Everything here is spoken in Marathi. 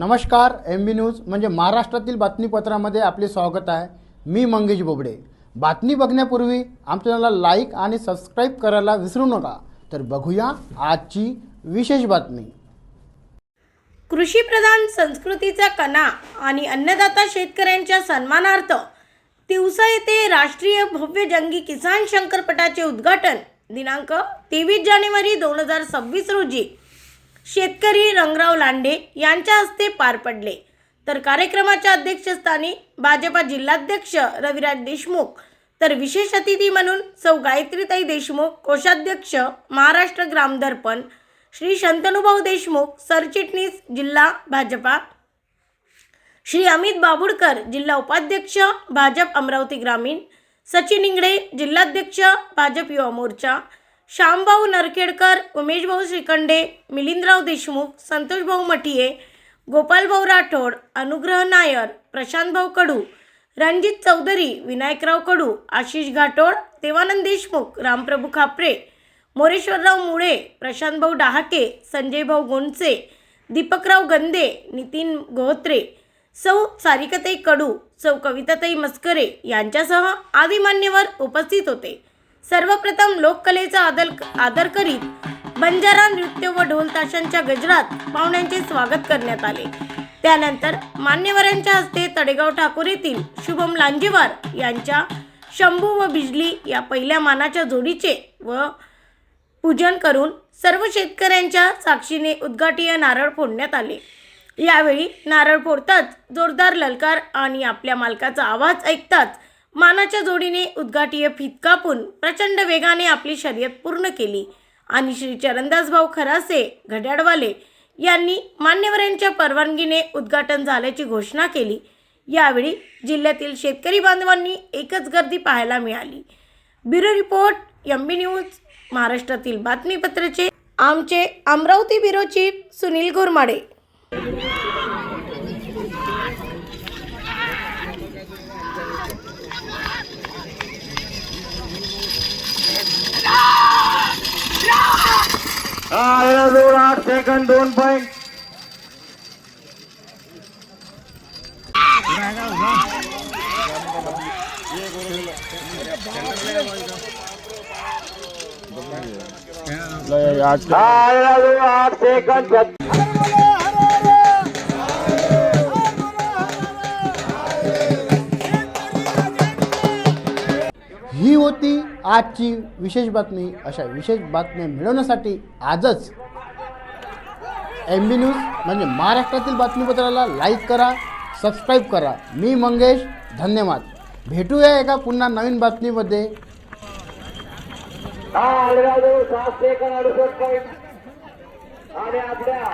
नमस्कार एम बी न्यूज म्हणजे महाराष्ट्रातील बातमीपत्रामध्ये आपले स्वागत आहे. मी मंगेश बोबडे. बातमी बघण्यापूर्वी आमच्या चॅनलला लाईक आणि सबस्क्राईब करायला विसरू नका. तर बघूया आजची विशेष बातमी. कृषीप्रधान संस्कृतीचा कणा आणि अन्नदाता शेतकऱ्यांच्या सन्मानार्थ तिवसा येथे राष्ट्रीय भव्य जंगी किसान शंकरपटाचे उद्घाटन दिनांक तेवीस जानेवारी दोन हजार सव्वीस रोजी. शेतकरी रंगराव लांडे यांच्या हस्ते पार पडले. तर कार्यक्रमाच्या अध्यक्षस्थानी भाजपा जिल्हाध्यक्ष रविराज देशमुख तर विशेष अतिथी म्हणून सौ गायत्रीताई देशमुख कोषाध्यक्ष महाराष्ट्र ग्रामदर्पण श्री शंतनुभाऊ देशमुख सरचिटणीस जिल्हा भाजपा श्री अमित बाबुडकर जिल्हा उपाध्यक्ष भाजप अमरावती ग्रामीण सचिन इंगडे जिल्हाध्यक्ष भाजप युवा मोर्चा श्यामभाऊ नरखेडकर उमेशभाऊ श्रीखंडे मिलिंदराव देशमुख संतोषभाऊ मठिये गोपालभाऊ राठोड अनुग्रह नायर प्रशांतभाऊ कडू रणजित चौधरी विनायकराव कडू आशिष घाटोळ देवानंद देशमुख रामप्रभू खापरे मोरेश्वरराव मुळे प्रशांतभाऊ डहाके संजयभाऊ गोंडसे दीपकराव गंदे नितीन गोहत्रे सौ सारिकताई कडू सौ कविताताई मस्करे यांच्यासह आदी मान्यवर उपस्थित होते. सर्वप्रथम लोककलेचा आदर आदर करीत बंजारा नृत्य व ढोल ताशांच्या गजरात पाहुण्यांचे स्वागत करण्यात आले. त्यानंतर मान्यवरांच्या हस्ते तडेगाव ठाकूर येथील शुभम लांजेवार यांच्या शंभू व बिजली या पहिल्या मानाच्या जोडीचे व पूजन करून सर्व शेतकऱ्यांच्या साक्षीने उद्घाटीय नारळ फोडण्यात आले. यावेळी नारळ फोडताच जोरदार ललकार आणि आपल्या मालकाचा आवाज ऐकताच मानाच्या जोडीने उद्घाटीय फीत कापून प्रचंड वेगाने आपली शर्यत पूर्ण केली. आणि श्री चरणदासभाऊ खरासे घड्याळवाले यांनी मान्यवरांच्या परवानगीने उद्घाटन झाल्याची घोषणा केली. यावेळी जिल्ह्यातील शेतकरी बांधवांनी एकच गर्दी पाहायला मिळाली. Bureau report M B news महाराष्ट्रातील बातमीपत्राचे आमचे अमरावती ब्युरो चीफ सुनील घोरमाडे हा दोन आठ सेकंद दोन पॉईंट हा दोन आठ सेकंद आजची विशेष बातमी अशा विशेष बातम्या मिळवण्यासाठी आजच एम बी न्यूज म्हणजे महाराष्ट्रातील बातमीपत्राला लाईक करा सबस्क्राईब करा. मी मंगेश धन्यवाद. भेटूया एका पुन्हा नवीन बातमीमध्ये. आणि आपल्या